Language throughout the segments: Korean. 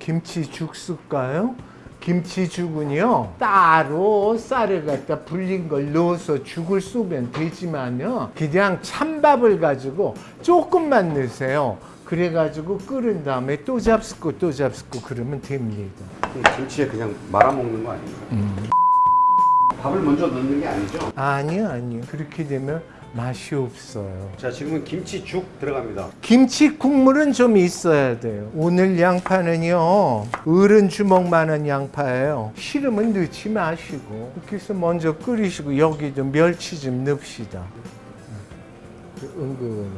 김치죽 쓸까요? 김치죽은요 따로 쌀을 갖다 불린 걸 넣어서 죽을 쏘면 되지만요 그냥 찬밥을 가지고 조금만 넣으세요 그래가지고 끓은 다음에 또 잡수고 또 잡수고 그러면 됩니다 김치에 그냥 말아 먹는 거 아닌가요? 밥을 먼저 넣는 게 아니죠? 아니요 아니요 그렇게 되면 맛이 없어요 자, 지금은 김치죽 들어갑니다. 김치 국물은 좀 있어야 돼요. 오늘 양파는요, 어른 주먹만한 양파예요. 싫으면 넣지 마시고, 해서 먼저 끓이시고, 여기도 멸치 좀 넣읍시다. 은근히.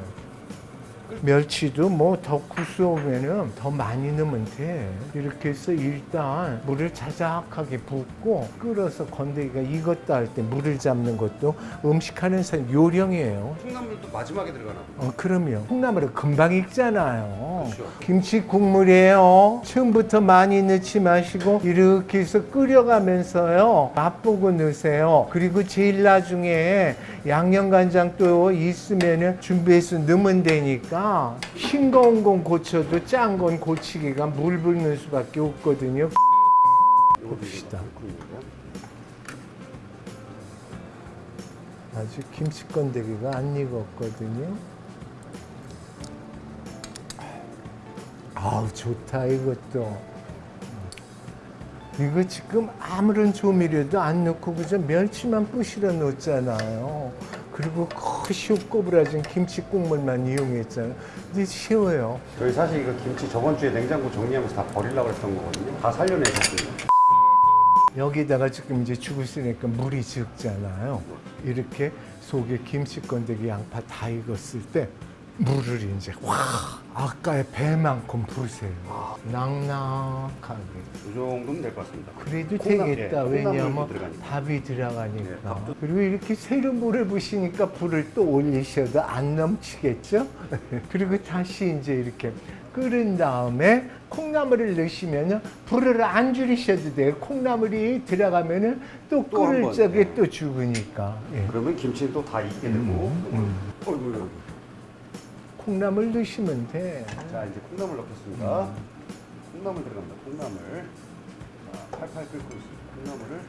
멸치도 뭐 더 구수하면은 더 많이 넣으면 돼. 이렇게 해서 일단 물을 자작하게 붓고 끓어서 건더기가 익었다 할 때 물을 잡는 것도 음식하는 사람 요령이에요. 콩나물도 마지막에 들어가나 보다. 어, 그럼요. 콩나물은 금방 익잖아요. 그렇죠. 김치 국물이에요. 처음부터 많이 넣지 마시고 이렇게 해서 끓여가면서요. 맛보고 넣으세요. 그리고 제일 나중에 양념간장 또 있으면은 준비해서 넣으면 되니까 싱거운 건 고쳐도 짠 건 고치기가 물 붓는 수밖에 없거든요. 봅시다. 아직 김치 건더기가 안 익었거든요. 아우 좋다 이것도. 이거 지금 아무런 조미료도 안 넣고 그저 멸치만 부시러 넣었잖아요. 그리고 커시오 꼬부라진 김치 국물만 이용했잖아요. 근데 쉬워요. 저희 사실 이거 김치 저번 주에 냉장고 정리하면서 다 버리려고 했던 거거든요. 다 살려내셨어요. 여기다가 지금 이제 죽을 쓰니까 물이 적잖아요. 이렇게 속에 김치 건더기 양파 다 익었을 때 물을 이제 확 아까의 배만큼 부으세요. 낭낭하게. 이 정도면 될 것 같습니다. 그래도 콩나물, 되겠다. 예, 콩나물도 왜냐하면 들어가니까. 밥이 들어가니까. 네, 밥도- 그리고 이렇게 새로 물을 부시니까 불을 또 올리셔도 안 넘치겠죠? 그리고 다시 이제 이렇게 끓은 다음에 콩나물을 넣으시면 불을 안 줄이셔도 돼요. 콩나물이 들어가면은 또 또 끓을 한 번, 적에 네. 또 죽으니까. 예. 그러면 김치는 또 다 익게 되고. 음. 어이구, 콩나물 넣으시면 돼. 자, 이제 콩나물 넣겠습니다. 콩나물 들어갑니다. 콩나물. 자, 팔팔 끓고 있습니다. 콩나물을.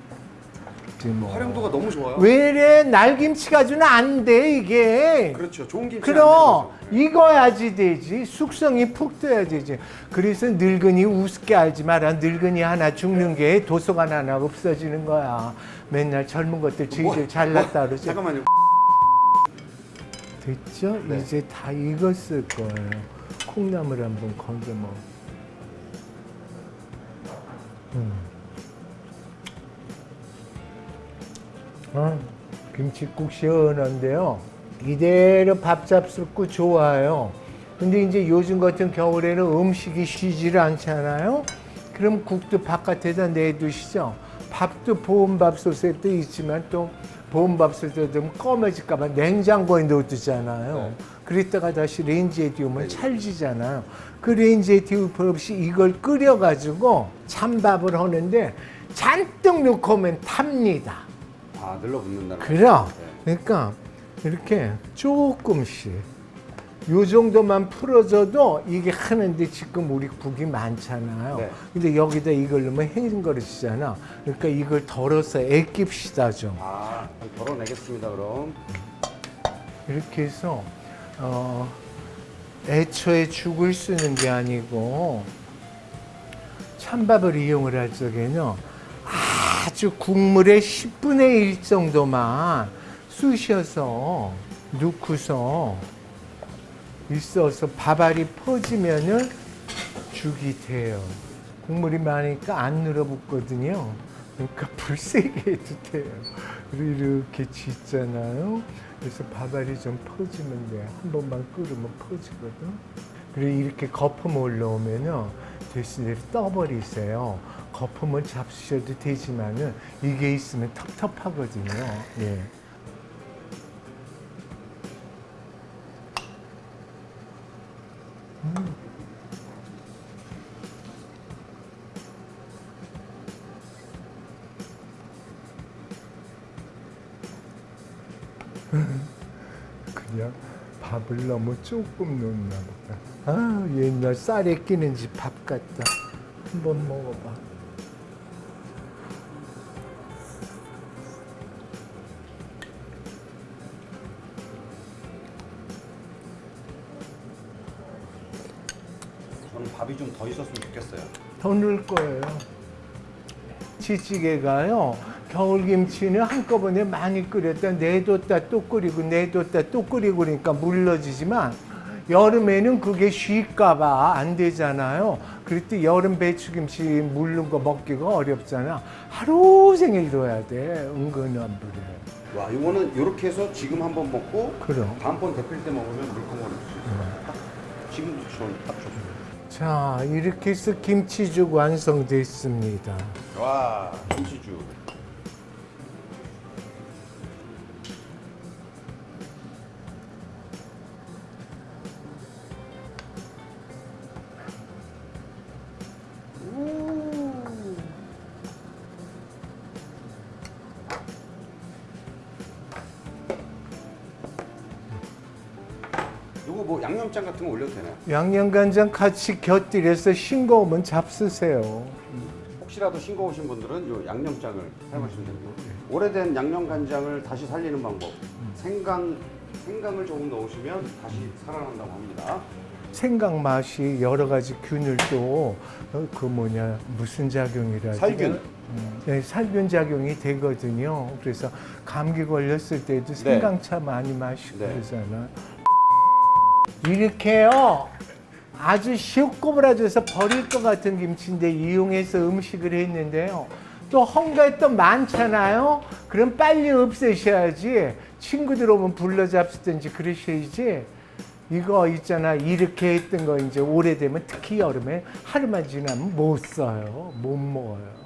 뭐. 활용도가 너무 좋아요. 왜 이래? 날김치 가지고는 안 돼, 이게. 그렇죠. 좋은 김치. 그럼 거죠. 익어야지 되지 숙성이 푹 떠야 되지 그래서 늙은이 우습게 알지 마라 늙은이 하나 죽는 게 도서관 하나 없어지는 거야 맨날 젊은 것들 저희들 뭐, 잘났다 뭐, 그러지 잠깐만요. 됐죠? 네. 이제 다 익었을 거예요 콩나물 한번 건져 먹 음. 아, 김치국 시원한데요. 이대로 밥 잡숫고 좋아요. 근데 이제 요즘 같은 겨울에는 음식이 쉬질 않잖아요. 그럼 국도 바깥에다 내두시죠. 밥도 보온밥솥에 또 있지만 또 보온밥솥에 좀 검해질까봐 냉장고에 넣어두잖아요. 네. 그랬다가 다시 렌지에 띄우면 찰지잖아요. 그 렌지에 띄울 필요 없이 이걸 끓여가지고 찬밥을 하는데 잔뜩 넣고 하면 탑니다. 아, 늘러붙는다. 그럼 네. 그러니까 이렇게 조금씩 요 정도만 풀어줘도 이게 하는데 지금 우리 국이 많잖아요. 네. 근데 여기다 이걸 넣으면 행거리잖아. 그러니까 이걸 덜어서 애깁시다 좀. 아, 그럼 덜어내겠습니다. 그럼. 이렇게 해서 어, 애초에 죽을 쓰는 게 아니고 찬밥을 이용을 할 적에는 아주 국물의 10분의 1 정도만 쑤셔서 넣고서 있어서 밥알이 퍼지면은 죽이 돼요. 국물이 많으니까 안 늘어붙거든요. 그러니까 불 세게 해도 돼요. 그리고 이렇게 짓잖아요. 그래서 밥알이 좀 퍼지면 돼요. 한 번만 끓으면 퍼지거든. 그리고 이렇게 거품 올라오면은 대신 대로 떠버리세요. 거품은 잡수셔도 되지만은 이게 있으면 텁텁하거든요. 예. 그냥 밥을 너무 조금 넣나 보다. 아, 옛날 쌀에 끼는 집 밥 같다. 한번 먹어봐. 저는 밥이 좀 더 있었으면 좋겠어요. 더 넣을 거예요. 지찌개가요. 겨울김치는 한꺼번에 많이 끓였다 내뒀다 또 끓이고 내뒀다 또 끓이고 그러니까 물러지지만 여름에는 그게 쉬까봐 안 되잖아요. 그럴 때 여름 배추김치 물른 거 먹기가 어렵잖아. 하루 종일 둬야 돼. 은근 안 그래. 와, 이거는 이렇게 해서 지금 한 번 먹고 그럼. 다음번 데필 때 먹으면 물컹거릴 수 있어요. 딱 지금도 저는 딱 좋습니다. 자, 이렇게 해서 김치죽 완성됐습니다. 와, 김치죽. 이거 뭐 양념장 같은 거 올려도 되나요? 양념간장 같이 곁들여서 싱거우면 잡수세요. 혹시라도 싱거우신 분들은 요 양념장을 사용하시면 됩니다. 오래된 양념간장을 다시 살리는 방법. 생강 생강을 조금 넣으시면 다시 살아난다고 합니다. 생강 맛이 여러 가지 균을 또 그 뭐냐 무슨 작용이라 살균. 네, 살균 작용이 되거든요. 그래서 감기 걸렸을 때도 생강차 많이 마시고 네. 그러잖아. 이렇게요. 아주 시옷꼬부라져서 버릴 것 같은 김치인데 이용해서 음식을 했는데요. 또 헝가에 또 많잖아요. 그럼 빨리 없애셔야지. 친구들 오면 불러 잡수든지 그러셔야지. 이거 있잖아. 이렇게 했던 거 이제 오래되면 특히 여름에 하루만 지나면 못 써요. 못 먹어요.